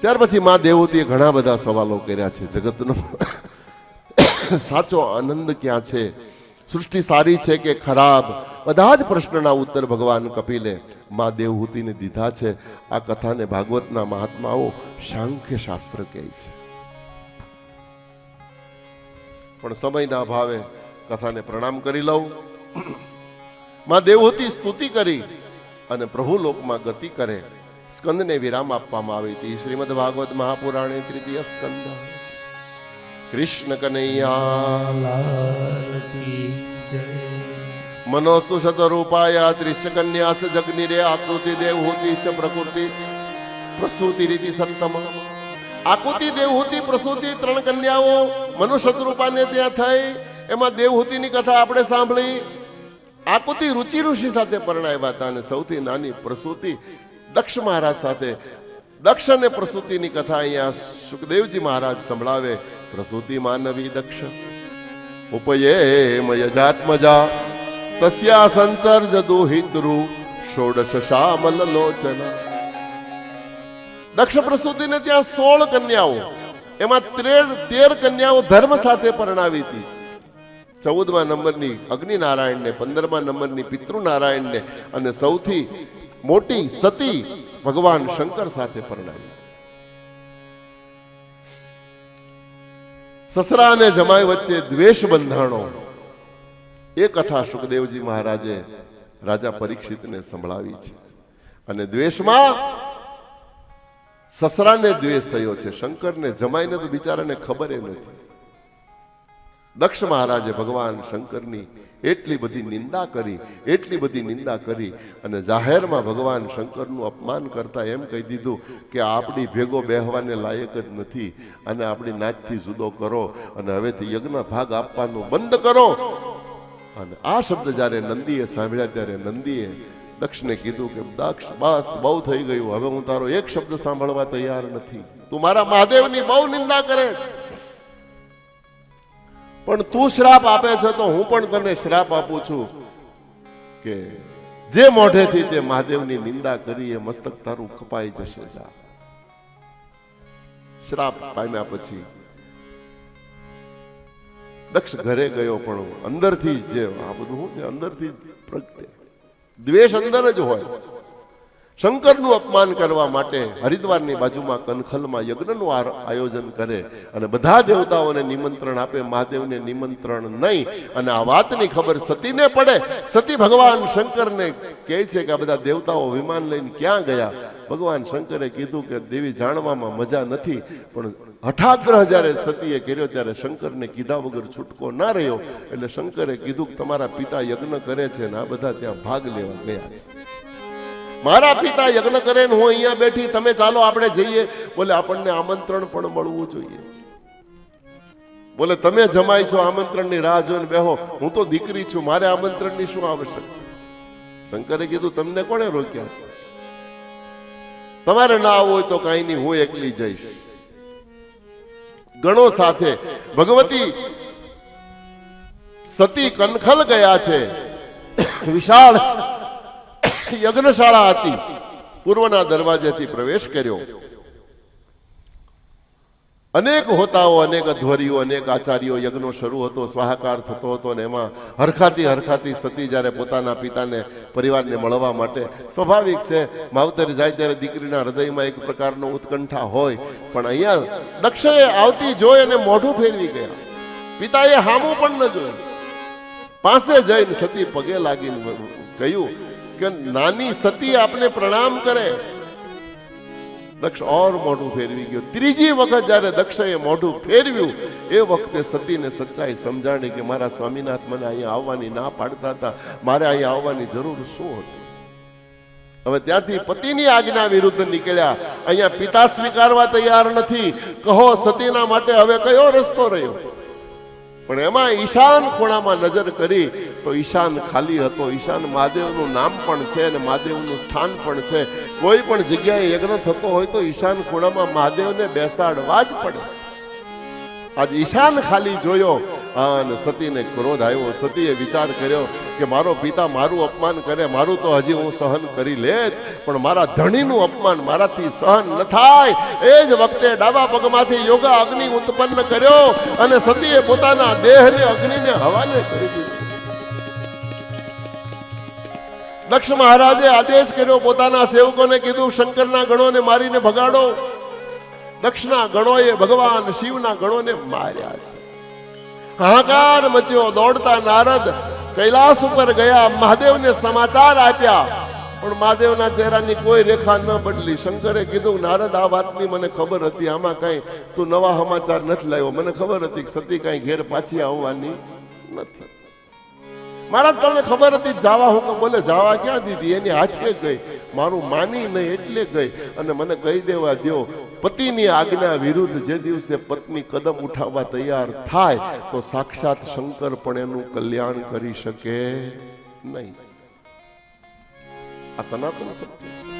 ત્યાર પછી મા દેવતીએ ઘણા બધા સવાલો કર્યા છે જગતનો. સાચો આનંદ ક્યાં છે? સૃષ્ટિ સારી છે કે ખરાબ? બધા જ પ્રશ્નના ઉત્તર ભગવાન કપિલે મા દેવહૂતિને દીધા છે. આ કથાને ભાગવતના મહાત્માઓ સાંખ્ય શાસ્ત્ર કહે છે. પણ સમયના અભાવે કથાને પ્રણામ કરી લઉં. મા દેવહૂતિ સ્તુતિ કરી અને પ્રભુ લોકમાં ગતિ કરે. સ્કંદને વિરામ આપવામાં આવી હતી. શ્રીમદ ભાગવત મહાપુરાણે તૃતીય સ્કંદ. કૃષ્ણ કનૈયા મનોસ્તુ શતરૂપાયા ત્રિશ્ય કન્યાસ જગનિરે, આકૃતિ દેવહૂતિ ચ પ્રકૃતિ, પ્રસૂતિ રીતિ સત્તમ. આકૃતિ દેવહૂતિ, પ્રસૂતિ ત્રણ કન્યાઓ મનુષ્ય રૂપાને ત્યાં થઈ. એમાં દેવહૂતિની કથા આપણે સાંભળી. આકૃતિ રુચિ ઋષિ સાથે પરણાવ્યા હતા અને સૌથી નાની પ્રસૂતિ દક્ષ મહારાજ સાથે. દક્ષ અને પ્રસૂતિની કથા અહીંયા સુખદેવજી મહારાજ સંભળાવે. પ્રસૂતિ માનવી દક્ષ. ઉપયે જાત્મજા. તસ્યા સંસર્જ દુહિતૃ ષોડશ શ્યામલ લોચન. દક્ષ પ્રસૂતિને ત્યાં સોળ કન્યાઓ. એમાં તેર તેર કન્યાઓ ધર્મ સાથે પરણાવી હતી. ચૌદમા નંબરની અગ્નિનારાયણને, પંદરમા નંબરની પિતૃનારાયણને અને સૌથી મોટી સતી ભગવાન શંકર સાથે પરણાવી. સસરા અને જમાઈ વચ્ચે દ્વેષ બંધાણો. એ કથા સુખદેવજી મહારાજે રાજા પરીક્ષિતને સંભળાવી છે. અને દ્વેષમાં સસરાને દ્વેષ થયો છે, શંકરને, જમાઈને તો બિચારાને ખબર એ નથી. દક્ષ મહારાજે ભગવાન શંકરની એટલી બધી નિંદા કરી, એટલી બધી નિંદા કરી અને જાહેરમાં ભગવાન શંકરનું અપમાન કરતા એમ કહી દીધું કે આપણી ભેગો બેહવાને લાયક જ નથી અને આપણી નાચથી જુદો કરો અને હવેથી યજ્ઞ ભાગ આપવાનું બંધ કરો. અને આ શબ્દ જ્યારે નંદીએ સાંભળ્યા ત્યારે નંદીએ દક્ષને કીધું કે દક્ષ, બસ બહુ થઈ ગયું. હવે હું તારો એક શબ્દ સાંભળવા તૈયાર નથી. તું મારા મહાદેવની બહુ નિંદા કરે છે. પણ તું શ્રાપ આપે છે તો હું પણ તને શ્રાપ આપું છું કે જે મોઢેથી તે મહાદેવની નિંદા કરી એ મસ્તક તારું કપાઈ જશે શ્રાપ પામ્યા પછી દક્ષ ઘરે ગયો પણ અંદરથી જે આ બધું શું છે? અંદરથી પ્રગટે. દ્વેષ અંદર જ હોય. શંકરનું અપમાન કરવા માટે હરિદ્વારની બાજુમાં કનખલમાં યજ્ઞનું આયોજન કરે અને બધા દેવતાઓને નિમંત્રણ આપે, મહાદેવને નિમંત્રણ નહીં. અને આ વાતની ખબર સતીને પડે. સતી ભગવાન શંકરને કહે છે કે આ બધા દેવતાઓ વિમાન લઈને ક્યાં ગયા? ભગવાન શંકરે કીધું કે દેવી જાણવામાં મજા નથી, પણ હઠાગ્રહ જ્યારે સતીએ કર્યો ત્યારે શંકરને કીધા વગર છૂટકો ના રહ્યો. એટલે શંકરે કીધું કે તમારા પિતા યજ્ઞ કરે છે ને આ બધા ત્યાં ભાગ લેવા ગયા છે. મારા પિતા યજ્ઞ કરે હું અહીંયા બેઠી, તમે ચાલો આપણે જઈએ. બોલે, આપણને આમંત્રણ પણ મળવું જોઈએ. બોલે, તમે જમાય છો, આમંત્રણની રાહ જોઈને બેહો. હું તો દીકરી છું, મારે આમંત્રણની શું આવશ્યક શંકરે કીધું, તમને કોણે રોક્યા છે? તમારે ના હોય તો કાંઈ નહીં, હું એકલી જઈશ. ગણો સાથે, ભગવતી, સતી કનખલ ગયા છે. વિશાળ યજ્ઞશાળા હતી. પૂર્વના દરવાજેથી પ્રવેશ કર્યો. અનેક હોતાઓ, અનેક અધ્વરીઓ, અનેક આચાર્યો યજ્ઞો શરૂ હતો, સ્વાહાકાર થતો હતો અને એમાં હરખાતી હરખાતી સતી જ્યારે પોતાના પિતાને, પરિવારને મળવા માટે સ્વાભાવિક છે, માવતર જાય ત્યારે દીકરીના હૃદયમાં એક પ્રકારનો ઉત્કંઠા હોય, પણ અહીંયા દક્ષએ આવતી જોઈ અને મોઢું ફેરવી ગયા. પિતાએ હામું પણ ન જોયું. પાસે જઈને સતી પગે લાગીને કહ્યું કે નાની સતી આપને પ્રણામ કરે. દક્ષ ઓર મોઢું ફેરવી ગયો. ત્રીજી વખત જ્યારે દક્ષએ મોઢું ફેરવ્યું, એ વખતે સતીને સચ્ચાઈ સમજાણી કે મારા સ્વામીનાથ મને અહીંયા આવવાની ના પાડતા હતા. મારે અહીંયા આવવાની જરૂર શું હતી? હવે ત્યાંથી પતિની આજ્ઞા વિરુદ્ધ નીકળ્યા. અહીંયા પિતા સ્વીકારવા તૈયાર નથી. કહો, સતીના માટે હવે કયો રસ્તો રહ્યો? પણ એમાં ઈશાન ખૂણામાં નજર કરી તો ઈશાન ખાલી હતો. ઈશાન મહાદેવનું નામ પણ છે અને મહાદેવનું સ્થાન પણ છે. કોઈ પણ જગ્યાએ યજ્ઞ થતો હોય તો ઈશાન ખૂણામાં મહાદેવને બેસાડવા જ પડે. આજ ઈશાન ખાલી જોયો અને સતીને ક્રોધ આવ્યો. સતીએ વિચાર કર્યો કે મારો પિતા મારું અપમાન કરે, મારું તો હજી હું સહન કરી લેત પણ મારા ધણીનું અપમાન મારાથી સહન ન થાય. એ જ વખતે ડાબા પગમાંથી યોગા અગ્નિ ઉત્પન્ન કર્યો અને સતીએ પોતાના દેહને અગ્નિને હવાલે કરી દીધો. દક્ષ મહારાજે આદેશ કર્યો, પોતાના સેવકોને કીધું, શંકરના ગણોને મારીને ભગાડો. દક્ષના ગણોએ ભગવાન શિવના ગણોને માર્યા છે. હાહાકાર મચ્યો, દોડતા નારદ કૈલાસ ઉપર ગયા, મહાદેવને સમાચાર આપ્યા. પણ મહાદેવના ચહેરાની કોઈ રેખા ન બદલી. શંકરે કીધું, નારદ, આ વાતની મને ખબર હતી. આમાં કઈ તું નવા સમાચાર નથી લાવ્યો. મને ખબર હતી કે સતી કઈ ઘેર પાછી આવવાની નથી. મારા તમને ખબર હતી? જાવા હું બોલે, જાવા ક્યાં દીધી? એની હાથે ગઈ. મારું માની નહીં એટલે ગઈ અને મને કહી દેવા દ્યો, પતિની આજ્ઞા વિરુદ્ધ જે દિવસે પત્ની કદમ ઉઠાવવા તૈયાર થાય, તો સાક્ષાત શંકર પણ એનું કલ્યાણ કરી શકે નહીં. આ સનાતન સત્ય છે.